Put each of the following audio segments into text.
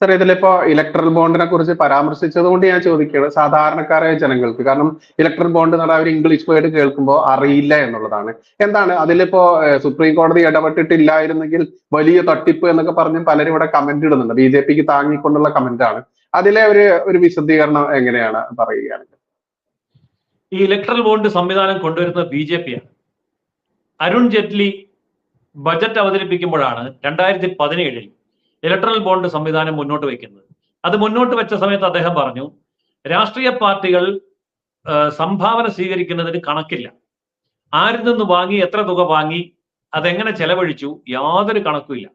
Sir ഇതിലിപ്പോ electoral ബോണ്ടിനെ കുറിച്ച് പരാമർശിച്ചത് കൊണ്ട് ഞാൻ ചോദിക്കുകയാണ്. സാധാരണക്കാരായ ജനങ്ങൾക്ക്. കാരണം ഇലക്ട്രൽ ബോണ്ട് എന്ന് പറഞ്ഞാൽ അവർ ഇംഗ്ലീഷ് വേർഡ് കേൾക്കുമ്പോൾ അറിയില്ല എന്നുള്ളതാണ്. എന്താണ്? അതിലിപ്പോ സുപ്രീം കോടതി ഇടപെട്ടിട്ടില്ലായിരുന്നെങ്കിൽ വലിയ തട്ടിപ്പ് എന്നൊക്കെ പറഞ്ഞ് പലരും ഇവിടെ കമന്റ് ഇടുന്നുണ്ട്. ബി ജെ പിക്ക് താങ്ങിക്കൊണ്ടുള്ള കമന്റ് ആണ്. അതിലെ ഒരു ഒരു വിശദീകരണം എങ്ങനെയാണ് പറയുകയാണെങ്കിൽ. ഈ ഇലക്ട്രൽ ബോണ്ട് സംവിധാനം കൊണ്ടുവരുന്നത് ബി ജെ പിയാണ്. അരുൺ ജെയ്റ്റ്ലി ബജറ്റ് അവതരിപ്പിക്കുമ്പോഴാണ് രണ്ടായിരത്തി പതിനേഴിൽ ഇലക്ട്രൽ ബോണ്ട് സംവിധാനം മുന്നോട്ട് വയ്ക്കുന്നത് അത് മുന്നോട്ട് വെച്ച സമയത്ത് അദ്ദേഹം പറഞ്ഞു രാഷ്ട്രീയ പാർട്ടികൾ സംഭാവന സ്വീകരിക്കുന്നതിന് കണക്കില്ല. ആരിൽ നിന്ന് വാങ്ങി എത്ര തുക വാങ്ങി അതെങ്ങനെ ചെലവഴിച്ചു യാതൊരു കണക്കുമില്ല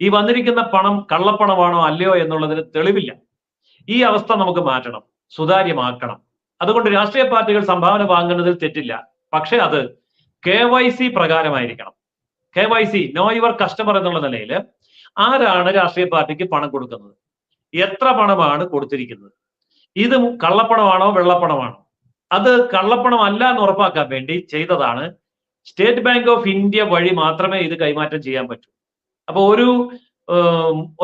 ഈ വന്നിരിക്കുന്ന പണം കള്ളപ്പണമാണോ അല്ലയോ എന്നുള്ളതിന് തെളിവില്ല. ഈ അവസ്ഥ നമുക്ക് മാറ്റണം സുതാര്യമാക്കണം. അതുകൊണ്ട് രാഷ്ട്രീയ പാർട്ടികൾ സംഭാവന വാങ്ങുന്നതിൽ തെറ്റില്ല. പക്ഷെ അത് K Y C പ്രകാരമായിരിക്കണം. K Y C know your customer എന്നുള്ള നിലയിൽ ആരാണ് രാഷ്ട്രീയ പാർട്ടിക്ക് പണം കൊടുക്കുന്നത്? എത്ര പണമാണ് കൊടുത്തിരിക്കുന്നത്? ഇത് കള്ളപ്പണമാണോ വെള്ളപ്പണമാണോ? അത് കള്ളപ്പണം അല്ല എന്ന് ഉറപ്പാക്കാൻ വേണ്ടി ചെയ്തതാണ് സ്റ്റേറ്റ് ബാങ്ക് ഓഫ് ഇന്ത്യ വഴി മാത്രമേ ഇത് കൈമാറ്റം ചെയ്യാൻ പറ്റൂ. അപ്പൊ ഒരു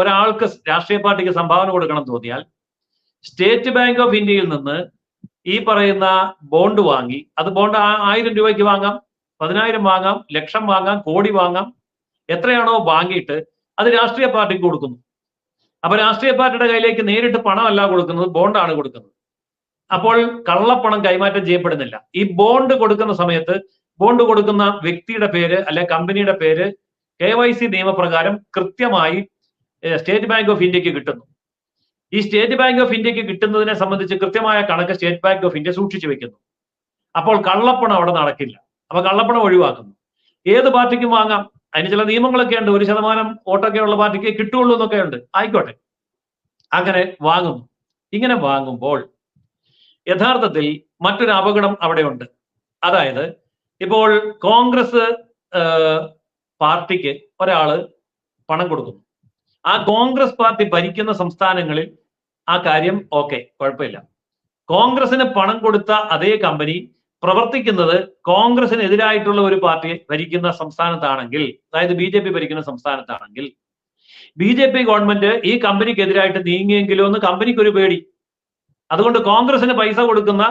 ഒരാൾക്ക് രാഷ്ട്രീയ പാർട്ടിക്ക് സംഭാവന കൊടുക്കണം തോന്നിയാൽ സ്റ്റേറ്റ് ബാങ്ക് ഓഫ് ഇന്ത്യയിൽ നിന്ന് ഈ പറയുന്ന ബോണ്ട് വാങ്ങി അത് ബോണ്ട് ആയിരം രൂപയ്ക്ക് വാങ്ങാം പതിനായിരം വാങ്ങാം ലക്ഷം വാങ്ങാം കോടി വാങ്ങാം എത്രയാണോ വാങ്ങിയിട്ട് അത് രാഷ്ട്രീയ പാർട്ടിക്ക് കൊടുക്കുന്നു. അപ്പൊ രാഷ്ട്രീയ പാർട്ടിയുടെ കയ്യിലേക്ക് നേരിട്ട് പണമല്ല കൊടുക്കുന്നത് ബോണ്ടാണ് കൊടുക്കുന്നത്. അപ്പോൾ കള്ളപ്പണം കൈമാറ്റം ചെയ്യപ്പെടുന്നില്ല. ഈ ബോണ്ട് കൊടുക്കുന്ന സമയത്ത് ബോണ്ട് കൊടുക്കുന്ന വ്യക്തിയുടെ പേര് അല്ലെ കമ്പനിയുടെ പേര് കെ വൈ സി നിയമപ്രകാരം കൃത്യമായി സ്റ്റേറ്റ് ബാങ്ക് ഓഫ് ഇന്ത്യയ്ക്ക് കിട്ടുന്നു. ഈ സ്റ്റേറ്റ് ബാങ്ക് ഓഫ് ഇന്ത്യയ്ക്ക് കിട്ടുന്നതിനെ സംബന്ധിച്ച് കൃത്യമായ കണക്ക് സ്റ്റേറ്റ് ബാങ്ക് ഓഫ് ഇന്ത്യ സൂക്ഷിച്ചു വെക്കുന്നു. അപ്പോൾ കള്ളപ്പണം അവിടെ നടക്കില്ല. അപ്പൊ കള്ളപ്പണം ഒഴിവാക്കുന്നു. ഏത് പാർട്ടിക്കും വാങ്ങാം. അതിന് ചില നിയമങ്ങളൊക്കെ ഉണ്ട്. ഒരു ശതമാനം വോട്ടൊക്കെ ഉള്ള പാർട്ടിക്ക് കിട്ടുള്ളൂ എന്നൊക്കെ ഉണ്ട്. ആയിക്കോട്ടെ. അങ്ങനെ വാങ്ങും. ഇങ്ങനെ വാങ്ങുമ്പോൾ യഥാർത്ഥത്തിൽ മറ്റൊരു അപകടം അവിടെയുണ്ട്. അതായത് ഇപ്പോൾ കോൺഗ്രസ് പാർട്ടിക്ക് ഒരാൾ പണം കൊടുക്കുന്നു. ആ കോൺഗ്രസ് പാർട്ടി ഭരിക്കുന്ന സംസ്ഥാനങ്ങളിൽ ആ കാര്യം ഓക്കെ കുഴപ്പമില്ല. കോൺഗ്രസിന് പണം കൊടുത്ത അതേ കമ്പനി പ്രവർത്തിക്കുന്നത് കോൺഗ്രസിന് എതിരായിട്ടുള്ള ഒരു പാർട്ടി ഭരിക്കുന്ന സംസ്ഥാനത്താണെങ്കിൽ അതായത് ബി ജെ പി ഭരിക്കുന്ന സംസ്ഥാനത്താണെങ്കിൽ ബി ജെ പി ഗവൺമെന്റ് ഈ കമ്പനിക്ക് എതിരായിട്ട് നീങ്ങിയെങ്കിലോ എന്ന് കമ്പനിക്ക് ഒരു പേടി. അതുകൊണ്ട് കോൺഗ്രസിന് പൈസ കൊടുക്കുന്ന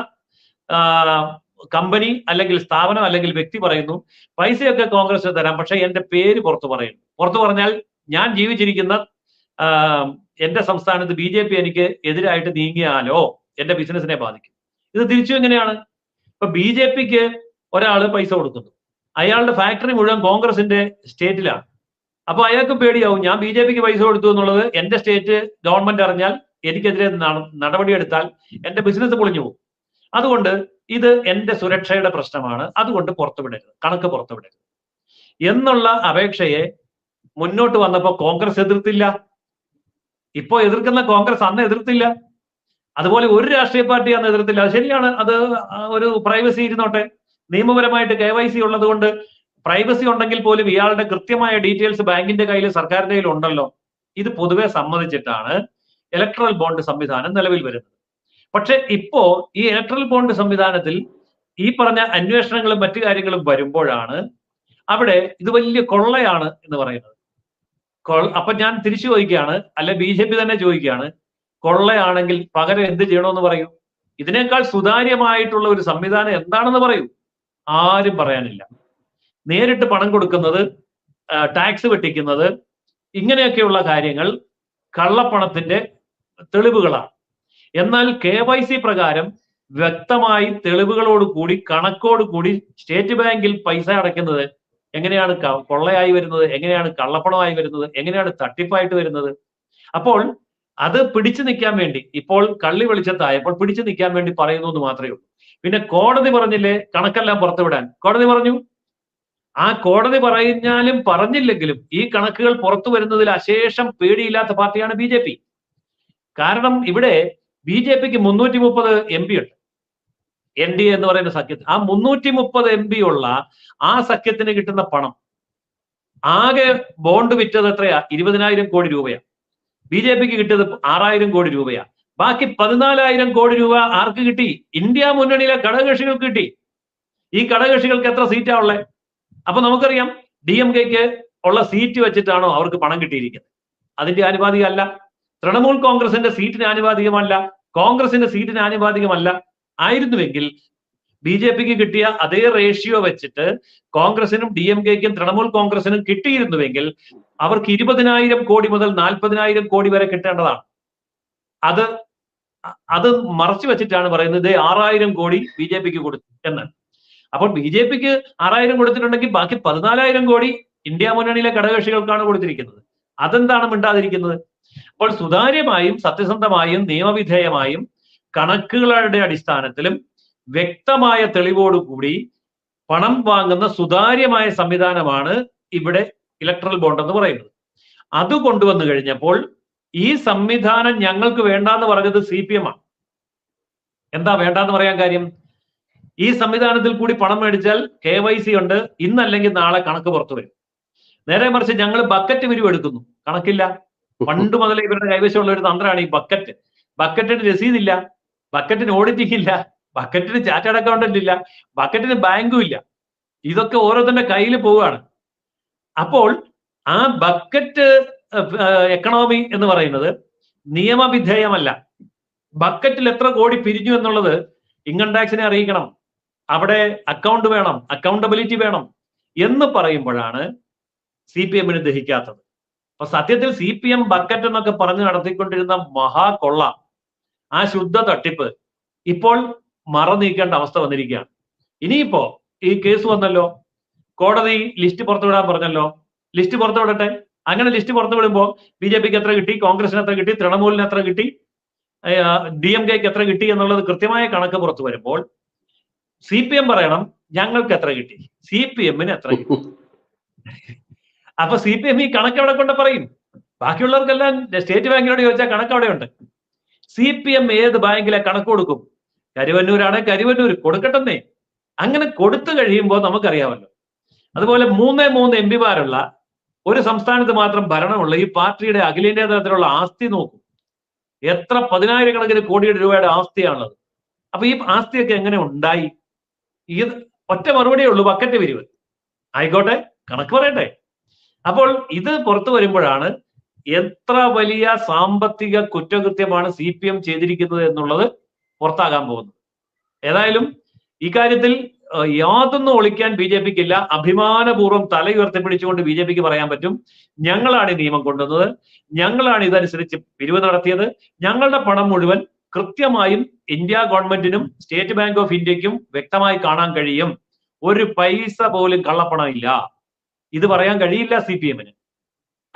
കമ്പനി അല്ലെങ്കിൽ സ്ഥാപനം അല്ലെങ്കിൽ വ്യക്തി പറയുന്നു പൈസയൊക്കെ കോൺഗ്രസ് തരാം പക്ഷെ എന്റെ പേര് പുറത്തു പറയുന്നു. പുറത്തു പറഞ്ഞാൽ ഞാൻ ജീവിച്ചിരിക്കുന്ന എന്റെ സംസ്ഥാനത്ത് ബി ജെ പി എനിക്ക് എതിരായിട്ട് നീങ്ങിയാലോ എന്റെ ബിസിനസിനെ ബാധിക്കും. ഇത് തിരിച്ചു എങ്ങനെയാണ്? ഇപ്പൊ ബി ജെ പിക്ക് ഒരാൾ പൈസ കൊടുക്കുന്നു. അയാളുടെ ഫാക്ടറി മുഴുവൻ കോൺഗ്രസിന്റെ സ്റ്റേറ്റിലാണ് അപ്പൊ അയാൾക്ക് പേടിയാവും ഞാൻ ബി ജെ പിക്ക് പൈസ കൊടുത്തു എന്നുള്ളത് എന്റെ സ്റ്റേറ്റ് ഗവൺമെന്റ് അറിഞ്ഞാൽ എനിക്കെതിരെ നട- നടപടിയെടുത്താൽ എന്റെ ബിസിനസ് പൊളിഞ്ഞു പോകും. അതുകൊണ്ട് ഇത് എന്റെ സുരക്ഷയുടെ പ്രശ്നമാണ്. അതുകൊണ്ട് പുറത്തുവിടരുത്. കണക്ക് പുറത്തുവിടരുത്. എന്നുള്ള അപേക്ഷയെ മുന്നോട്ട് വന്നപ്പോ കോൺഗ്രസ് എതിർത്തില്ല. ഇപ്പോ എതിർക്കുന്ന കോൺഗ്രസ് അന്ന് എതിർത്തില്ല. അതുപോലെ ഒരു രാഷ്ട്രീയ പാർട്ടി ആ നേതൃത്വത്തിൽ. അത് ശരിയാണ്. അത് ഒരു പ്രൈവസി ഇരുന്നോട്ടെ. നിയമപരമായിട്ട് കെ വൈ സി ഉള്ളത് കൊണ്ട് പ്രൈവസി ഉണ്ടെങ്കിൽ പോലും ഇയാളുടെ കൃത്യമായ ഡീറ്റെയിൽസ് ബാങ്കിന്റെ കയ്യിൽ സർക്കാരിന്റെ കയ്യിൽ ഉണ്ടല്ലോ. ഇത് പൊതുവെ സമ്മതിച്ചിട്ടാണ് ഇലക്ട്രൽ ബോണ്ട് സംവിധാനം നിലവിൽ വരുന്നത്. പക്ഷെ ഇപ്പോ ഈ ഇലക്ട്രൽ ബോണ്ട് സംവിധാനത്തിൽ ഈ പറഞ്ഞ അന്വേഷണങ്ങളും മറ്റു കാര്യങ്ങളും വരുമ്പോഴാണ് അവിടെ ഇത് വലിയ കൊള്ളയാണ് എന്ന് പറയുന്നത്. അപ്പൊ ഞാൻ തിരിച്ചു ചോദിക്കുകയാണ് അല്ലെ ബി ജെ പി തന്നെ ചോദിക്കുകയാണ് കൊള്ളയാണെങ്കിൽ പകരം എന്ത് ചെയ്യണമെന്ന് പറയൂ? ഇതിനേക്കാൾ സുതാര്യമായിട്ടുള്ള ഒരു സംവിധാനം എന്താണെന്ന് പറയൂ? ആരും പറയാനില്ല. നേരിട്ട് പണം കൊടുക്കുന്നത് ടാക്സ് വെട്ടിക്കുന്നത് ഇങ്ങനെയൊക്കെയുള്ള കാര്യങ്ങൾ കള്ളപ്പണത്തിന്റെ തെളിവുകളാണ്. എന്നാൽ കെ വൈ സി പ്രകാരം വ്യക്തമായി തെളിവുകളോട് കൂടി കണക്കോട് കൂടി സ്റ്റേറ്റ് ബാങ്കിൽ പൈസ അടയ്ക്കുന്നത് എങ്ങനെയാണ് കൊള്ളയായി വരുന്നത് എങ്ങനെയാണ് കള്ളപ്പണമായി വരുന്നത് എങ്ങനെയാണ് തട്ടിപ്പായിട്ട് വരുന്നത്? അപ്പോൾ അത് പിടിച്ചു നിൽക്കാൻ വേണ്ടി ഇപ്പോൾ കള്ളി വെളിച്ചത്തായപ്പോൾ പിടിച്ചു നിൽക്കാൻ വേണ്ടി പറയുന്നു എന്ന് മാത്രമേ ഉള്ളൂ. പിന്നെ കോടതി പറഞ്ഞില്ലേ കണക്കെല്ലാം പുറത്തുവിടാൻ? കോടതി പറഞ്ഞു ആ കോടതി പറഞ്ഞാലും പറഞ്ഞില്ലെങ്കിലും ഈ കണക്കുകൾ പുറത്തു വരുന്നതിൽ അശേഷം പേടിയില്ലാത്ത പാർട്ടിയാണ് ബി ജെ പി. കാരണം ഇവിടെ ബി ജെ പിക്ക് മുന്നൂറ്റി മുപ്പത് എം പി ഉണ്ട്. എൻ ഡി എ എന്ന് പറയുന്ന സഖ്യത്തിൽ. ആ മുന്നൂറ്റി മുപ്പത് എം പി ഉള്ള ആ സഖ്യത്തിന് കിട്ടുന്ന പണം ആകെ ബോണ്ട് വിറ്റത് എത്രയാ? ഇരുപതിനായിരം കോടി രൂപയാ. ബി ജെ പിക്ക് കിട്ടിയത് ആറായിരം കോടി രൂപയാ ബാക്കി പതിനാലായിരം കോടി രൂപ ആർക്ക് കിട്ടി? ഇന്ത്യ മുന്നണിയിലെ ഘടകകക്ഷികൾക്ക് കിട്ടി. ഈ ഘടകകക്ഷികൾക്ക് എത്ര സീറ്റാ ഉള്ളത് അപ്പൊ നമുക്കറിയാം ഡി എം കെക്ക് ഉള്ള സീറ്റ് വെച്ചിട്ടാണോ അവർക്ക് പണം കിട്ടിയിരിക്കുന്നത്. അതിന്റെ ആനുപാതികമല്ല. തൃണമൂൽ കോൺഗ്രസിന്റെ സീറ്റിന് ആനുപാതികമല്ല. കോൺഗ്രസിന്റെ സീറ്റിന് ആനുപാതികമല്ല. ആയിരുന്നുവെങ്കിൽ ബി ജെ പിക്ക് കിട്ടിയ അതേ റേഷ്യോ വെച്ചിട്ട് കോൺഗ്രസിനും ഡി എം കെക്കും തൃണമൂൽ കോൺഗ്രസിനും കിട്ടിയിരുന്നുവെങ്കിൽ അവർക്ക് ഇരുപതിനായിരം കോടി മുതൽ നാൽപ്പതിനായിരം കോടി വരെ കിട്ടേണ്ടതാണ്. അത് അത് മറച്ചു വെച്ചിട്ടാണ് പറയുന്നത് "ദേ ആറായിരം കോടി ബി ജെ പിക്ക് കൊടുത്തു എന്ന്. അപ്പോൾ ബി ജെ പിക്ക് ആറായിരം കൊടുത്തിട്ടുണ്ടെങ്കിൽ ബാക്കി പതിനാലായിരം കോടി ഇന്ത്യ മുന്നണിയിലെ ഘടകകക്ഷികൾക്കാണ് കൊടുത്തിരിക്കുന്നത്. അതെന്താണ് മിണ്ടാതിരിക്കുന്നത്? അപ്പോൾ സുതാര്യമായും സത്യസന്ധമായും നിയമവിധേയമായും കണക്കുകളുടെ അടിസ്ഥാനത്തിലും വ്യക്തമായ തെളിവോടുകൂടി പണം വാങ്ങുന്ന സുതാര്യമായ സംവിധാനമാണ് ഇവിടെ ഇലക്ട്രൽ ബോണ്ട് എന്ന് പറയുന്നത്. അത് കൊണ്ടുവന്നു കഴിഞ്ഞപ്പോൾ ഈ സംവിധാനം ഞങ്ങൾക്ക് വേണ്ടാന്ന് പറഞ്ഞത് സി പി എം ആണ്. എന്താ വേണ്ടാന്ന് പറയാൻ കാര്യം? ഈ സംവിധാനത്തിൽ കൂടി പണം മേടിച്ചാൽ കെ വൈ സി ഉണ്ട്. ഇന്നല്ലെങ്കിൽ നാളെ കണക്ക് പുറത്തു വരും. നേരെ മറിച്ച് ഞങ്ങൾ ബക്കറ്റ് വിരിവ് എടുക്കുന്നു കണക്കില്ല. പണ്ട് മുതലേ ഇവരുടെ കൈവശമുള്ള ഒരു തന്ത്രമാണ് ഈ ബക്കറ്റ്. ബക്കറ്റിന് രസീതില്ല. ബക്കറ്റിന് ഓഡിറ്റിംഗ് ഇല്ല. ബക്കറ്റിന് ചാറ്റേഡ് അക്കൗണ്ടന്റ് ഇല്ല ബക്കറ്റിന് ബാങ്കും ഇല്ല. ഇതൊക്കെ ഓരോരുത്തരുടെ കയ്യിൽ പോവുകയാണ്. അപ്പോൾ ആ ബക്കറ്റ് എക്കണോമി എന്ന് പറയുന്നത് നിയമവിധേയമല്ല. ബക്കറ്റിൽ എത്ര കോടി പിരിഞ്ഞു എന്നുള്ളത് ഇൻകം ടാക്സിനെ അറിയിക്കണം. അവിടെ അക്കൗണ്ട് വേണം അക്കൗണ്ടബിലിറ്റി വേണം എന്ന് പറയുമ്പോഴാണ് സി പി എമ്മിന് ദഹിക്കാത്തത്. അപ്പൊ സത്യത്തിൽ സി പി എം ബക്കറ്റ് എന്നൊക്കെ പറഞ്ഞ് നടത്തിക്കൊണ്ടിരുന്ന മഹാ കൊള്ള ആ ശുദ്ധ തട്ടിപ്പ് ഇപ്പോൾ മറ നീക്കേണ്ട അവസ്ഥ വന്നിരിക്കുകയാണ്. ഇനിയിപ്പോ ഈ കേസ് വന്നല്ലോ. കോടതി ലിസ്റ്റ് പുറത്തുവിടാൻ പറഞ്ഞല്ലോ. ലിസ്റ്റ് പുറത്തുവിടട്ടെ? അങ്ങനെ ലിസ്റ്റ് പുറത്തുവിടുമ്പോൾ ബി ജെ പിക്ക് എത്ര കിട്ടി? കോൺഗ്രസിന് എത്ര കിട്ടി? തൃണമൂലിന് എത്ര കിട്ടി? ഡി എം കെക്ക് എത്ര കിട്ടി എന്നുള്ളത് കൃത്യമായ കണക്ക് പുറത്തു വരുമ്പോൾ സി പി എം പറയണം ഞങ്ങൾക്ക് എത്ര കിട്ടി? സി പി എമ്മിന് എത്ര കിട്ടി? അപ്പൊ സി പി എം ഈ കണക്ക് എവിടെ കൊണ്ട് പറയും? ബാക്കിയുള്ളവർക്കെല്ലാം സ്റ്റേറ്റ് ബാങ്കിനോട് ചോദിച്ചാൽ കണക്ക് അവിടെയുണ്ട്. സി പി എം ഏത് ബാങ്കിലെ കണക്ക് കൊടുക്കും? കരുവന്നൂരാണ് കരുവന്നൂർ. കൊടുക്കട്ടെന്നേ. അങ്ങനെ കൊടുത്തു കഴിയുമ്പോൾ നമുക്കറിയാമല്ലോ. അതുപോലെ മൂന്നേ മൂന്ന് എം പിമാരുള്ള ഒരു സംസ്ഥാനത്ത് മാത്രം ഭരണമുള്ള ഈ പാർട്ടിയുടെ അഖിലേന്ത്യാ തലത്തിലുള്ള ആസ്തി നോക്കും. എത്ര പതിനായിരക്കണക്കിന് കോടിയുടെ രൂപയുടെ ആസ്തിയാണുള്ളത്. അപ്പൊ ഈ ആസ്തിയൊക്കെ എങ്ങനെ ഉണ്ടായി? ഈ ഒറ്റ മറുപടിയേ ഉള്ളൂ ബക്കറ്റ് പിരിവ്. ആയിക്കോട്ടെ കണക്ക് പറയട്ടെ. അപ്പോൾ ഇത് പുറത്തു വരുമ്പോഴാണ് എത്ര വലിയ സാമ്പത്തിക കുറ്റകൃത്യമാണ് സി പി എം ചെയ്തിരിക്കുന്നത് എന്നുള്ളത് പുറത്താകാൻ പോകുന്നത് ഏതായാലും ഇക്കാര്യത്തിൽ കാര്യത്തിൽ യാതൊന്നും ഒളിക്കാൻ ബി ജെ പിക്ക് ഇല്ല അഭിമാനപൂർവം തല ഉയർത്തിപ്പിടിച്ചുകൊണ്ട് ബി ജെ പിക്ക് പറയാൻ പറ്റും. ഞങ്ങളാണ് ഈ നിയമം കൊണ്ടുവന്നത്. ഞങ്ങളാണ് ഇതനുസരിച്ച് പിരിവ് നടത്തിയത്. ഞങ്ങളുടെ പണം മുഴുവൻ കൃത്യമായും ഇന്ത്യ ഗവൺമെന്റിനും സ്റ്റേറ്റ് ബാങ്ക് ഓഫ് ഇന്ത്യക്കും വ്യക്തമായി കാണാൻ കഴിയും. ഒരു പൈസ പോലും കള്ളപ്പണം ഇല്ല ഇത് പറയാൻ കഴിയില്ല സി പി എമ്മിന്.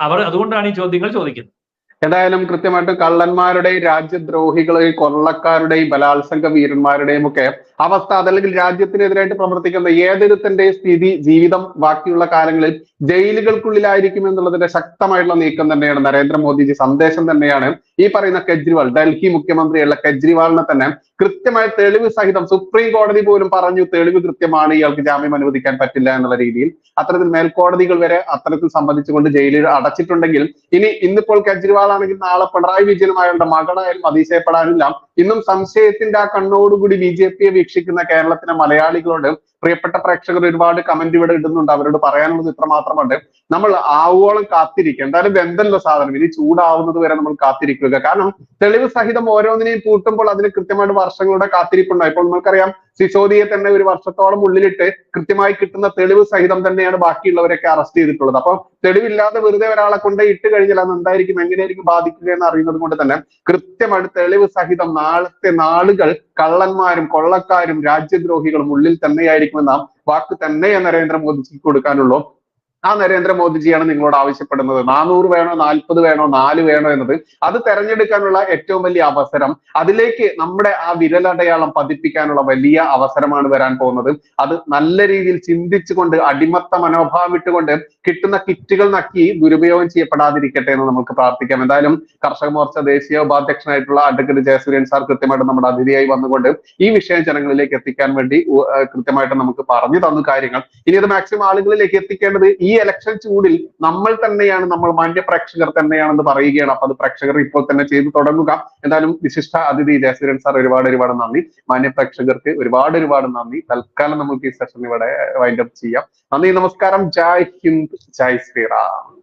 അവർ അതുകൊണ്ടാണ് ഈ ചോദ്യങ്ങൾ ചോദിക്കുന്നത്. ഏതായാലും കൃത്യമായിട്ട് കള്ളന്മാരുടെയും രാജ്യദ്രോഹികളുടെയും കൊള്ളക്കാരുടെയും ബലാത്സംഗ വീരന്മാരുടെയും ഒക്കെ അവസ്ഥ അതല്ലെങ്കിൽ രാജ്യത്തിനെതിരായിട്ട് പ്രവർത്തിക്കുന്ന ഏതൊരുത്തന്റെ സ്ഥിതി ജീവിതം ബാക്കിയുള്ള കാലങ്ങളിൽ ജയിലുകൾക്കുള്ളിലായിരിക്കും എന്നുള്ളതിന്റെ ശക്തമായിട്ടുള്ള നീക്കം തന്നെയാണ് നരേന്ദ്രമോദിജി സന്ദേശം തന്നെയാണ് ഈ പറയുന്ന കെജ്രിവാൾ. ഡൽഹി മുഖ്യമന്ത്രിയുള്ള കെജ്രിവാളിനെ തന്നെ കൃത്യമായ തെളിവ് സഹിതം സുപ്രീം കോടതി പോലും പറഞ്ഞു തെളിവ് കൃത്യമാണ് ഇയാൾക്ക് ജാമ്യം അനുവദിക്കാൻ പറ്റില്ല എന്നുള്ള രീതിയിൽ. അത്തരത്തിൽ മേൽക്കോടതികൾ വരെ അത്തരത്തിൽ സംബന്ധിച്ചുകൊണ്ട് ജയിലിൽ അടച്ചിട്ടുണ്ടെങ്കിൽ ഇനി ഇന്നിപ്പോൾ കെജ്രിവാൾ ആണെങ്കിൽ നാളെ പിണറായി വിജയനുമായുള്ള മകളായാലും അതിശയപ്പെടാനില്ല. ഇന്നും സംശയത്തിന്റെ ആ കണ്ണോടുകൂടി ബി ജെ പിയെ വീക്ഷിക്കുന്ന കേരളത്തിലെ മലയാളികളോട് പ്രിയപ്പെട്ട പ്രേക്ഷകർ ഒരുപാട് കമന്റ് ഇവിടെ ഇടുന്നുണ്ട്. അവരോട് പറയാനുള്ളത് ഇത്ര മാത്രമുണ്ട്. നമ്മൾ ആവോളം കാത്തിരിക്കുക. എന്തായാലും വെന്തല്ല സാധനം. ഇനി ചൂടാവുന്നത് വരെ നമ്മൾ കാത്തിരിക്കുക. കാരണം തെളിവ് സഹിതം ഓരോന്നിനെയും പൂട്ടുമ്പോൾ അതിന് കൃത്യമായിട്ട് വർഷങ്ങളുടെ കാത്തിരിപ്പുണ്ടായി ഇപ്പോൾ നമുക്കറിയാം സിസോദിയെ തന്നെ ഒരു വർഷത്തോളം ഉള്ളിലിട്ട് കൃത്യമായി കിട്ടുന്ന തെളിവ് സഹിതം തന്നെയാണ് ബാക്കിയുള്ളവരൊക്കെ അറസ്റ്റ് ചെയ്തിട്ടുള്ളത്. അപ്പൊ തെളിവില്ലാതെ വെറുതെ ഒരാളെ കൊണ്ട് ഇട്ട് കഴിഞ്ഞാൽ അത് എന്തായിരിക്കും എങ്ങനെയായിരിക്കും ബാധിക്കുക എന്ന് അറിയുന്നത് കൊണ്ട് തന്നെ കൃത്യമായിട്ട് തെളിവ് സഹിതം നാളത്തെ നാളുകൾ കള്ളന്മാരും കൊള്ളക്കാരും രാജ്യദ്രോഹികളും ഉള്ളിൽ തന്നെയായിരിക്കുമെന്ന വാക്ക് തന്നെ നരേന്ദ്രമോദിക്ക് കൊടുക്കാനുള്ളൂ ആ നരേന്ദ്രമോദിജിയാണ് നിങ്ങളോട് ആവശ്യപ്പെടുന്നത്. നാനൂറ് വേണോ നാൽപ്പത് വേണോ നാല് വേണോ എന്നത് അത് തെരഞ്ഞെടുക്കാനുള്ള ഏറ്റവും വലിയ അവസരം. അതിലേക്ക് നമ്മുടെ ആ വിരലടയാളം പതിപ്പിക്കാനുള്ള വലിയ അവസരമാണ് വരാൻ പോകുന്നത്. അത് നല്ല രീതിയിൽ ചിന്തിച്ചുകൊണ്ട് അടിമത്ത മനോഭാവം ഇട്ടുകൊണ്ട് കിട്ടുന്ന കിറ്റുകൾ നക്കി ദുരുപയോഗം ചെയ്യപ്പെടാതിരിക്കട്ടെ എന്ന് നമുക്ക് പ്രാർത്ഥിക്കാം. എന്തായാലും കർഷക മോർച്ച ദേശീയ ഉപാധ്യക്ഷനായിട്ടുള്ള അഡ്വക്കേറ്റ് ജയസൂര്യൻ സാർ കൃത്യമായിട്ട് നമ്മുടെ അതിഥിയായി വന്നുകൊണ്ട് ഈ വിഷയം ജനങ്ങളിലേക്ക് എത്തിക്കാൻ വേണ്ടി കൃത്യമായിട്ട് നമുക്ക് പറഞ്ഞു തന്നു കാര്യങ്ങൾ. ഇനി അത് മാക്സിമം ആളുകളിലേക്ക് എത്തിക്കേണ്ടത് ഈ ഇലക്ഷൻ ചൂടിൽ നമ്മൾ തന്നെയാണ് നമ്മൾ മാന്യ പ്രേക്ഷകർ തന്നെയാണെന്ന് പറയുകയാണ്. അപ്പൊ അത് പ്രേക്ഷകർ ഇപ്പോൾ തന്നെ ചെയ്തു തുടങ്ങുക. എന്തായാലും വിശിഷ്ട അതിഥി ജയസൂര്യൻ സാർ ഒരുപാട് ഒരുപാട് നന്ദി. മാന്യ പ്രേക്ഷകർക്ക് ഒരുപാട് ഒരുപാട് നന്ദി. തൽക്കാലം നമുക്ക് ഈ സെഷൻ ഇവിടെ വൈൻഡപ്പ് ചെയ്യാം. നന്ദി നമസ്കാരം. ജയ് ഹിന്ദ് ജയ് ശ്രീറാം.